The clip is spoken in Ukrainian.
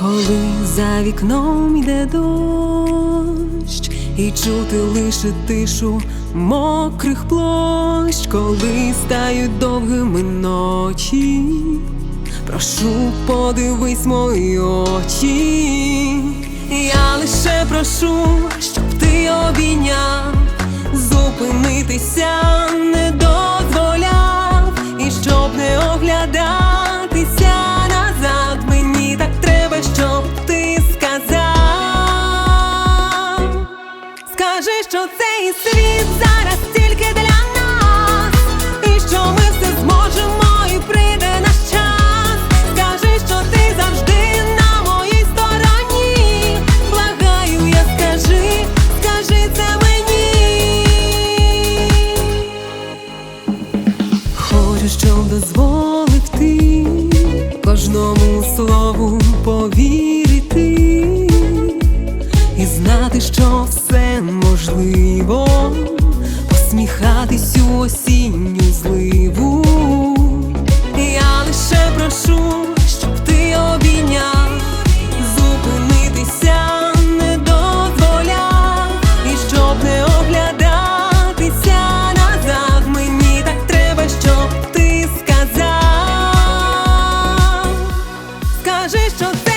Коли за вікном йде дощ, і чути лише тишу мокрих площ, коли стають довгими ночі, прошу, подивись мої очі, я лише прошу, щоб ти обійняв, зупинитися цей світ зараз тільки для нас, і що ми все зможемо, і прийде наш час. Скажи, що ти завжди на моїй стороні. Благаю, скажи, скажи це мені. Хочу, щоб дозволив ти кожному слову повірити і знати, що все можливо, посміхатись у осінню зливу. Я лише прошу, щоб ти обійняв, зупинитися не дозволяв, і щоб не оглядатися назад. Мені так треба, щоб ти сказав. Скажи, що це